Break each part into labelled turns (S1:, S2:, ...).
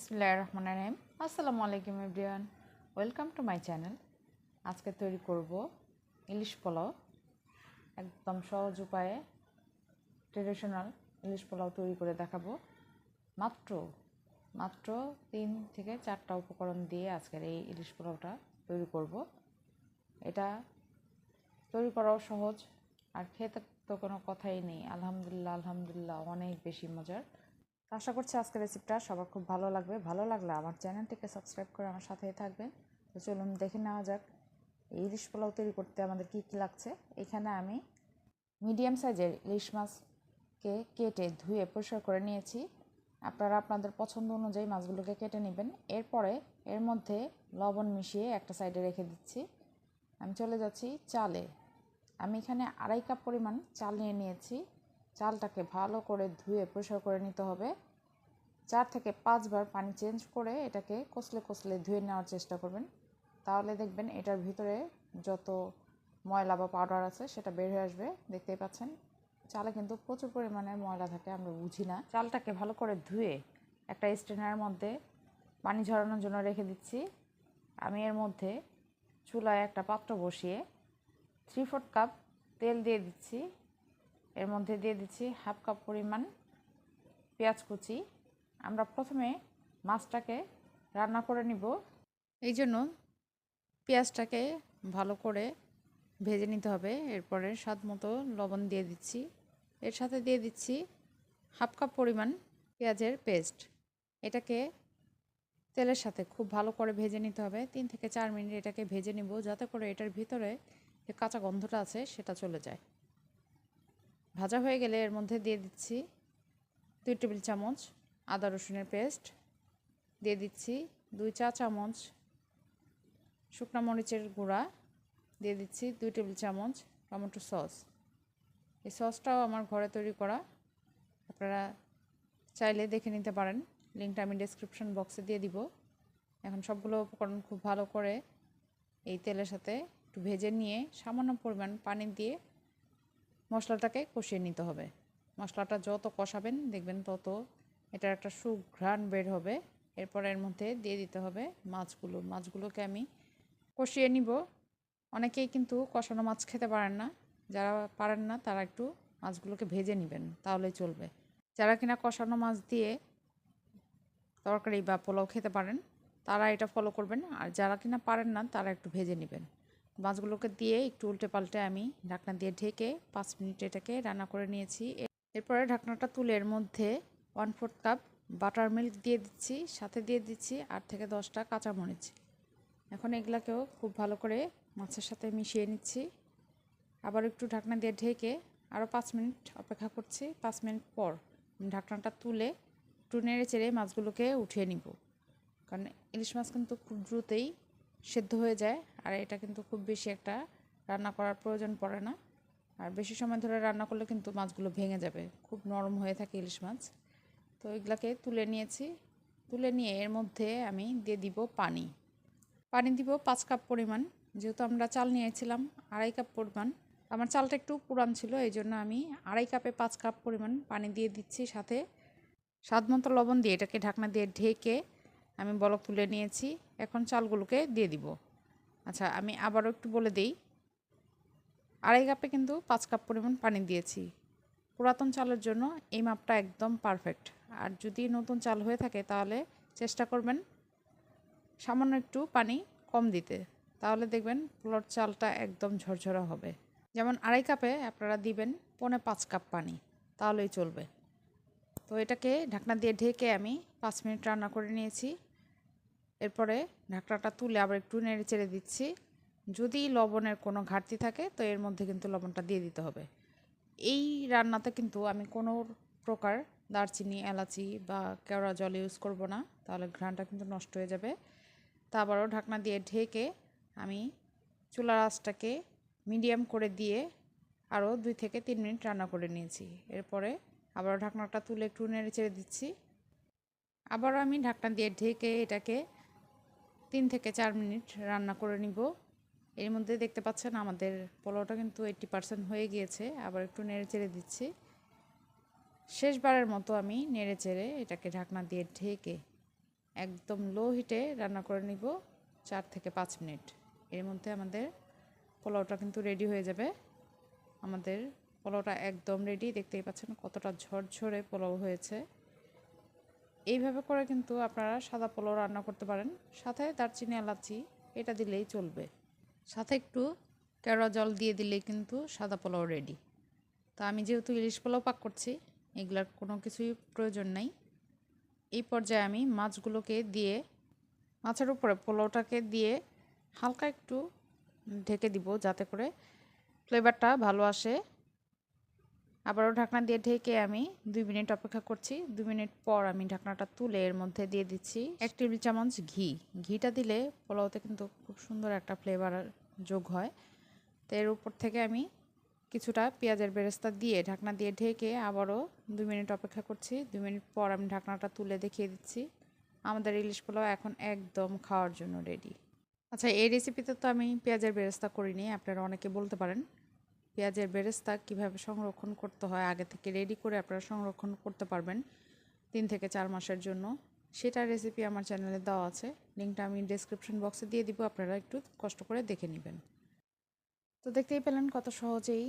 S1: বিসমিল্লাহির রহমানির রহিম। আসসালামু আলাইকুম everyone. Welcome to my channel. আজকে তৈরি করব ইলিশ পোলাও। একদম সহজ উপায়ে ট্রেডিশনাল ইলিশ পোলাও তৈরি করে দেখাবো। মাত্র মাত্র তিন থেকে চারটা উপকরণ দিয়ে আজকের এই ইলিশ পোলাওটা তৈরি করব। এটা তৈরি করাও সহজ, আর খেতে তো কোনো কথাই নেই। আলহামদুলিল্লাহ আলহামদুলিল্লাহ, অনেক বেশি মজার। আশা করছি আজকের রেসিপিটা সবার খুব ভালো লাগবে। ভালো লাগলে আমার চ্যানেলটিকে সাবস্ক্রাইব করে আমার সাথেই থাকবেন। তো চলুন দেখে নেওয়া যাক এই ইলিশ পোলাও তৈরি করতে আমাদের কী কী লাগছে। এখানে আমি মিডিয়াম সাইজের ইলিশ মাছকে কেটে ধুয়ে পরিষ্কার করে নিয়েছি। আপনারা আপনাদের পছন্দ অনুযায়ী মাছগুলোকে কেটে নেবেন। এরপরে এর মধ্যে লবণ মিশিয়ে একটা সাইডে রেখে দিচ্ছি। আমি চলে যাচ্ছি চালে। আমি এখানে আড়াই কাপ পরিমাণ চাল নিয়ে নিয়েছি। চালটাকে ভালো করে ধুয়ে পরিষ্কার করে নিতে হবে। চার থেকে পাঁচবার পানি চেঞ্জ করে এটাকে কষলে কষলে ধুয়ে নেওয়ার চেষ্টা করবেন। তাহলে দেখবেন এটার ভিতরে যত ময়লা বা পাউডার আছে সেটা বের হয়ে আসবে। দেখতেই পাচ্ছেন, চালে কিন্তু প্রচুর পরিমাণে ময়লা থাকে, আমরা বুঝি না। চালটাকে ভালো করে ধুয়ে একটা স্ট্রেনারের মধ্যে পানি ঝরানোর জন্য রেখে দিচ্ছি। আমি এর মধ্যে চুলায় একটা পাত্র বসিয়ে থ্রি ফোর্থ কাপ তেল দিয়ে দিচ্ছি। এর মধ্যে দিয়ে দিচ্ছি হাফ কাপ পরিমাণ পেঁয়াজ কুচি। আমরা প্রথমে মাছটাকে রান্না করে নিব। এই জন্য পেঁয়াজটাকে ভালো করে ভেজে নিতে হবে। এরপরে স্বাদ মতো লবণ দিয়ে দিচ্ছি। এর সাথে দিয়ে দিচ্ছি হাফ কাপ পরিমাণ পেঁয়াজের পেস্ট। এটাকে তেলের সাথে খুব ভালো করে ভেজে নিতে হবে। তিন থেকে চার মিনিট এটাকে ভেজে নিব যাতে করে এটার ভিতরে যে কাঁচা গন্ধটা আছে সেটা চলে যায়। ভাজা হয়ে গেলে এর মধ্যে দিয়ে দিচ্ছি দুই টেবিল চামচ আদা রসুনের পেস্ট। দিয়ে দিচ্ছি দুই চা চামচ শুকনা মরিচের গুঁড়া। দিয়ে দিচ্ছি দুই টেবিল চামচ টমেটো সস। এই সসটাও আমার ঘরে তৈরি করা। আপনারা চাইলে দেখে নিতে পারেন। লিঙ্কটা আমি ডেসক্রিপশন বক্সে দিয়ে দিব। এখন সবগুলো উপকরণ খুব ভালো করে এই তেলের সাথে একটু ভেজে নিয়ে সামান্য পরিমাণ পানি দিয়ে মশলাটাকে কষিয়ে নিতে হবে। মশলাটা যত কষাবেন, দেখবেন তত এটার একটা সুঘ্রাণ বের হবে। এরপর এর মধ্যে দিয়ে দিতে হবে মাছগুলো। মাছগুলোকে আমি কষিয়ে নিব। অনেকেই কিন্তু কষানো মাছ খেতে পারেন না। যারা পারেন না, তারা একটু মাছগুলোকে ভেজে নেবেন, তাহলেই চলবে। যারা কিনা কষানো মাছ দিয়ে তরকারি বা পোলাও খেতে পারেন, তারা এটা ফলো করবেন। আর যারা কিনা পারেন না, তারা একটু ভেজে নেবেন। মাছগুলোকে দিয়ে একটু উল্টে পাল্টে আমি ঢাকনা দিয়ে ঢেকে পাঁচ মিনিট এটাকে রান্না করে নিয়েছি। এরপরে ঢাকনাটা তুলে এর মধ্যে one fourth cup buttermilk দিয়ে দিচ্ছি, সাথে দিয়ে দিচ্ছি আট থেকে দশটা কাঁচামরিচ। এখন এগুলাকেও খুব ভালো করে মাছের সাথে মিশিয়ে নিচ্ছি। আবার একটু ঢাকনা দিয়ে ঢেকে আরও পাঁচ মিনিট অপেক্ষা করছি। পাঁচ মিনিট পর ঢাকনাটা তুলে একটু নেড়ে চেড়ে মাছগুলোকে উঠিয়ে নিব। কারণ ইলিশ মাছ কিন্তু খুব দ্রুতই সেদ্ধ হয়ে যায়। আর এটা কিন্তু খুব বেশি একটা রান্না করার প্রয়োজন পড়ে না। আর বেশি সময় ধরে রান্না করলে কিন্তু মাছগুলো ভেঙে যাবে। খুব নরম হয়ে থাকে ইলিশ মাছ। তো এগুলাকে তুলে নিয়েছি। তুলে নিয়ে এর মধ্যে আমি দিয়ে দিব পানি। পানি দিব পাঁচ কাপ পরিমাণ। যেহেতু আমরা চাল নিয়েছিলাম, আড়াই কাপ পরিমাণ। আমার চালটা একটু পুরান ছিল, এই জন্য আমি আড়াই কাপে পাঁচ কাপ পরিমাণ পানি দিয়ে দিচ্ছি সাথে। স্বাদ মতো লবণ দিয়ে এটাকে ঢাকনা দিয়ে ঢেকে আমি বলক তুলে নিয়েছি, এখন চালগুলোকে দিয়ে দিব। আচ্ছা আমি আবারও একটু বলে দিই। আড়াই কাপে কিন্তু পাঁচ কাপ পরিমাণ পানি দিয়েছি। পুরাতন চালের জন্য এই মাপটা একদম পারফেক্ট। আর যদি নতুন চাল হয়ে থাকে তাহলে চেষ্টা করবেন সামান্য একটু পানি কম দিতে। তাহলে দেখবেন পোলার চালটা একদম ঝরঝরা হবে। যেমন আড়াই কাপে আপনারা দিবেন পৌনে পাঁচ কাপ পানি, তাহলেই চলবে। তো এটাকে ঢাকনা দিয়ে ঢেকে আমি পাঁচ মিনিট রান্না করে নিয়েছি। এরপরে ঢাকনাটা তুলে আবার একটু নেড়ে চেড়ে দিচ্ছি। যদি লবণের কোনো ঘাটতি থাকে, তো এর মধ্যে কিন্তু লবণটা দিয়ে দিতে হবে। এই রান্নাতে কিন্তু আমি কোনো প্রকার দারচিনি, এলাচি বা কেওড়া জল ইউজ করব না, তাহলে ঘ্রাণটা কিন্তু নষ্ট হয়ে যাবে। তা আবারও ঢাকনা দিয়ে ঢেকে আমি চুলার আঁচটাকে মিডিয়াম করে দিয়ে আরও দুই থেকে তিন মিনিট রান্না করে নিয়েছি। এরপরে আবারও ঢাকনাটা তুলে একটু নেড়ে চেড়ে দিচ্ছি। আবারও আমি ঢাকনা দিয়ে ঢেকে এটাকে তিন থেকে চার মিনিট রান্না করে নিব। এর মধ্যে দেখতে পাচ্ছেন আমাদের পোলাওটা কিন্তু এইট্টি পার্সেন্ট হয়ে গিয়েছে। আবার একটু নেড়ে চেড়ে দিচ্ছি। শেষবারের মতো আমি নেড়ে চেড়ে এটাকে ঢাকনা দিয়ে ঢেকে একদম লো হিটে রান্না করে নিব চার থেকে পাঁচ মিনিট। এর মধ্যে আমাদের পোলাওটা কিন্তু রেডি হয়ে যাবে। আমাদের পোলাওটা একদম রেডি দেখতেই পাচ্ছেন কতটা ঝরঝরে পোলাও হয়েছে। এইভাবে করে কিন্তু আপনারা সাদা পোলাও রান্না করতে পারেন। সাথে দারচিনি, এলাচি, এটা দিলেই চলবে। সাথে একটু কেওড়া জল দিয়ে দিলেই কিন্তু সাদা পোলাও রেডি তো আমি যেহেতু ইলিশ পোলাও পাক করছি, এগুলার কোনো কিছুই প্রয়োজন নাই। এই পর্যায়ে আমি মাছগুলোকে দিয়ে, মাছের উপরে পোলাওটাকে দিয়ে হালকা একটু ঢেকে দিব যাতে করে ফ্লেভারটা ভালো আসে। আবারও ঢাকনা দিয়ে ঢেকে আমি দুই মিনিট অপেক্ষা করছি। দুই মিনিট পর আমি ঢাকনাটা তুলে এর মধ্যে দিয়ে দিচ্ছি। এক টেবিল চামচ ঘি। ঘিটা দিলে পোলাওতে কিন্তু খুব সুন্দর একটা ফ্লেভার যোগ হয়। তো এর উপর থেকে আমি কিছুটা পেঁয়াজের বেরেস্তা দিয়ে ঢাকনা দিয়ে ঢেকে আবারও দুই মিনিট অপেক্ষা করছি। দুই মিনিট পর আমি ঢাকনাটা তুলে দেখিয়ে দিচ্ছি। আমাদের ইলিশ পোলাও এখন একদম খাওয়ার জন্য রেডি আচ্ছা এই রেসিপিতে তো আমি পেঁয়াজের বেরেস্তা করিনি। আপনারা অনেকে বলতে পারেন পেঁয়াজের বেরেস্তা কীভাবে সংরক্ষণ করতে হয়, আগে থেকে রেডি করে আপনারা সংরক্ষণ করতে পারবেন তিন থেকে চার মাসের জন্য। সেটার রেসিপি আমার চ্যানেলে দেওয়া আছে লিঙ্কটা আমি ডিসক্রিপশন বক্সে দিয়ে দিব, আপনারা একটু কষ্ট করে দেখে নেবেন। তো দেখতেই পেলেন কত সহজেই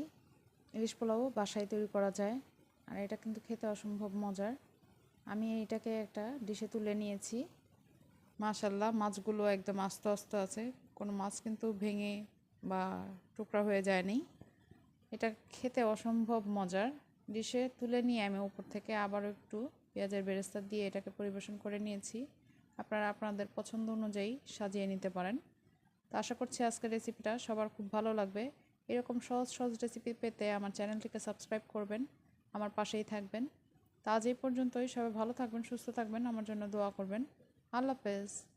S1: ইলিশ পোলাও বাসায় তৈরি করা যায়, আর এটা কিন্তু খেতে অসম্ভব মজার। আমি এটাকে একটা ডিশে তুলে নিয়েছি। মাশাল্লাহ মাছগুলো একদম আস্তে আস্তে আছে, কোনো মাছ কিন্তু ভেঙে বা টুকরা হয়ে যায়নি। এটা খেতে অসম্ভব মজার। ডিশে তুলে নিয়ে আমি উপর থেকে আবারও একটু পেঁয়াজের বেরেস্তা দিয়ে এটাকে পরিবেশন করে নিয়েছি। আপনারা আপনাদের পছন্দ অনুযায়ী সাজিয়ে নিতে পারেন। তো আশা করছি আজকের রেসিপিটা সবার খুব ভালো লাগবে। এরকম সহজ সহজ রেসিপি পেতে আমার চ্যানেলটিকে সাবস্ক্রাইব করবেন, আমার পাশেই থাকবেন। তা আজ এই পর্যন্তই। সবাই ভালো থাকবেন, সুস্থ থাকবেন, আমার জন্য দোয়া করবেন। আল্লাহ হাফেজ।